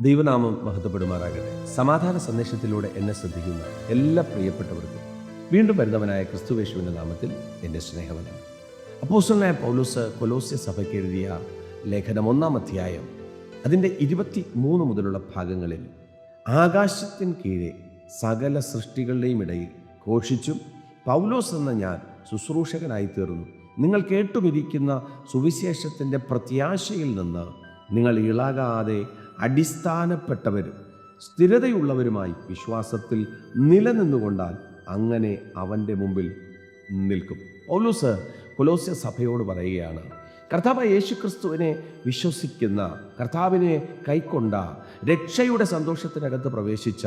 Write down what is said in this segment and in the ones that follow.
ദൈവനാമം മഹത്വപ്പെടുമാറാകട്ടെ. സമാധാന സന്ദേശത്തിലൂടെ എന്നെ ശ്രദ്ധിക്കുന്ന എല്ലാ പ്രിയപ്പെട്ടവർക്കും വീണ്ടും വരുന്നവനായ ക്രിസ്തുവേശുവിന്റെ നാമത്തിൽ എന്റെ സ്നേഹവനം അപ്പോസ്റ്റലായ പൗലോസ് കൊലോസ്യ സഭയ്ക്ക് എഴുതിയ ലേഖനം ഒന്നാം അധ്യായം അതിന്റെ ഇരുപത്തി മൂന്ന് മുതലുള്ള ഭാഗങ്ങളിൽ ആകാശത്തിന് കീഴെ സകല സൃഷ്ടികളുടെയും ഇടയിൽ ഘോഷിച്ചും പൗലോസ് എന്ന ഞാൻ ശുശ്രൂഷകനായി തീർന്നു. നിങ്ങൾ കേട്ടുമിരിക്കുന്ന സുവിശേഷത്തിന്റെ പ്രത്യാശയിൽ നിന്ന് നിങ്ങൾ ഇളകാതെ അടിസ്ഥാനപ്പെട്ടവരും സ്ഥിരതയുള്ളവരുമായി വിശ്വാസത്തിൽ നിലനിന്നുകൊണ്ടാൽ അങ്ങനെ അവന്റെ മുമ്പിൽ നിൽക്കും. പൗലൂസ് കൊലോസ്യ സഭയോട് പറയുകയാണ് കർത്താവ് യേശുക്രിസ്തുവിനെ വിശ്വസിക്കുന്ന കർത്താവിനെ കൈക്കൊണ്ട രക്ഷയുടെ സന്തോഷത്തിനകത്ത് പ്രവേശിച്ച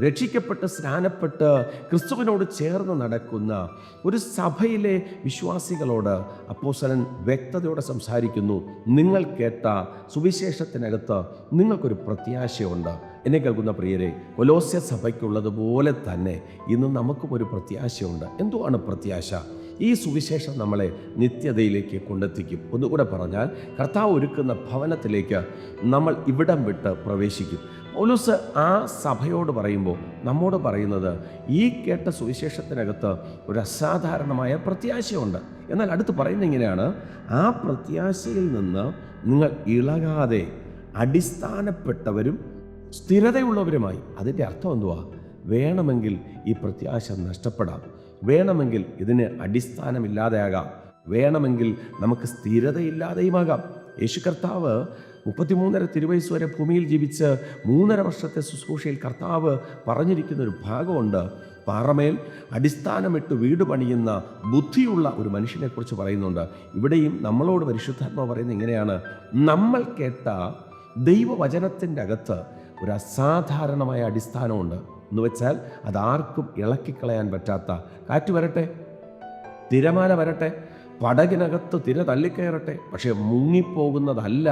രക്ഷിക്കപ്പെട്ട് സ്നാനപ്പെട്ട് ക്രിസ്തുവിനോട് ചേർന്ന് നടക്കുന്ന ഒരു സഭയിലെ വിശ്വാസികളോട് അപ്പോസലൻ വ്യക്തതയോടെ സംസാരിക്കുന്നു. നിങ്ങൾ കേട്ട സുവിശേഷത്തിനകത്ത് നിങ്ങൾക്കൊരു പ്രത്യാശയുണ്ട്. എന്നെ കേൾക്കുന്ന പ്രിയരെ കൊലോസ്യ സഭയ്ക്കുള്ളതുപോലെ തന്നെ ഇന്ന് നമുക്കും ഒരു പ്രത്യാശയുണ്ട്. എന്തുവാണ് പ്രത്യാശ? ഈ സുവിശേഷം നമ്മളെ നിത്യതയിലേക്ക് കൊണ്ടെത്തിക്കും. ഒന്നുകൂടെ പറഞ്ഞാൽ കർത്താവ് ഒരുക്കുന്ന ഭവനത്തിലേക്ക് നമ്മൾ ഇവിടം വിട്ട് പ്രവേശിക്കും. പൗലോസ് ആ സഭയോട് പറയുമ്പോൾ നമ്മോട് പറയുന്നത് ഈ കേട്ട സുവിശേഷത്തിനകത്ത് ഒരു അസാധാരണമായ പ്രത്യാശയുണ്ട്. എന്നാൽ അടുത്ത് പറയുന്നത് ഇങ്ങനെയാണ്. ആ പ്രത്യാശയിൽ നിന്ന് നിങ്ങൾ ഇളകാതെ അടിസ്ഥാനപ്പെട്ടവരും സ്ഥിരതയുള്ളവരുമായി. അതിന്റെ അർത്ഥം എന്തുവാ? വേണമെങ്കിൽ ഈ പ്രത്യാശ നഷ്ടപ്പെടാം. വേണമെങ്കിൽ ഇതിന് അടിസ്ഥാനമില്ലാതെയാകാം. വേണമെങ്കിൽ നമുക്ക് സ്ഥിരതയില്ലാതെയുമാകാം. യേശു കർത്താവ് മുപ്പത്തിമൂന്നര തിരുവയസ് വരെ ഭൂമിയിൽ ജീവിച്ച് മൂന്നര വർഷത്തെ ശുശ്രൂഷയിൽ കർത്താവ് പറഞ്ഞിരിക്കുന്ന ഒരു ഭാഗമുണ്ട്. പാറമേൽ അടിസ്ഥാനമിട്ട് വീട് പണിയുന്ന ബുദ്ധിയുള്ള ഒരു മനുഷ്യനെക്കുറിച്ച് പറയുന്നുണ്ട്. ഇവിടെയും നമ്മളോട് പരിശുദ്ധാത്മ പറയുന്നത് ഇങ്ങനെയാണ്. നമ്മൾ കേട്ട ദൈവവചനത്തിന്റെ അകത്ത് ഒരു അസാധാരണമായ അടിസ്ഥാനമുണ്ട്. എന്ന് വെച്ചാൽ അതാർക്കും ഇളക്കിക്കളയാൻ പറ്റാത്ത. കാറ്റ് വരട്ടെ തിരമാല വരട്ടെ പടകിനകത്ത് തിര തള്ളിക്കയറട്ടെ പക്ഷേ മുങ്ങിപ്പോകുന്നതല്ല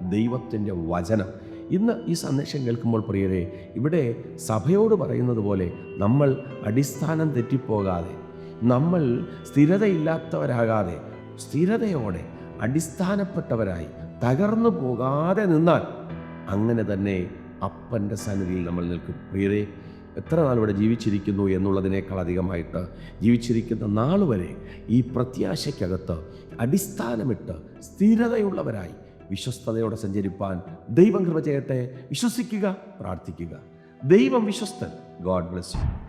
ദൈവത്തിന്റെ വചനം. ഇന്ന് ഈ സന്ദേശം കേൾക്കുമ്പോൾ പ്രിയരെ ഇവിടെ സഭയോട് പറയുന്നത് പോലെ നമ്മൾ അടിസ്ഥാനം തെറ്റിപ്പോകാതെ നമ്മൾ സ്ഥിരതയില്ലാത്തവരാകാതെ സ്ഥിരതയോടെ അടിസ്ഥാനപ്പെട്ടവരായി തകർന്നു പോകാതെ നിന്നാൽ അങ്ങനെ തന്നെ അപ്പന്റെ സന്നിധിയിൽ നമ്മൾ നിൽക്കും. പ്രിയരെ എത്ര നാൾ ഇവിടെ ജീവിച്ചിരിക്കുന്നു എന്നുള്ളതിനേക്കാൾ അധികമായിട്ട് ജീവിച്ചിരിക്കുന്ന നാൾ വരെ ഈ പ്രത്യാശയ്ക്കകത്ത് അടിസ്ഥാനമിട്ട് സ്ഥിരതയുള്ളവരായി വിശ്വസ്തയോടെ സഞ്ചരിപ്പാൻ ദൈവം കൃപ ചെയ്യട്ടെ. വിശ്വസിക്കുക പ്രാർത്ഥിക്കുക. ദൈവം വിശ്വസ്തൻ. God bless you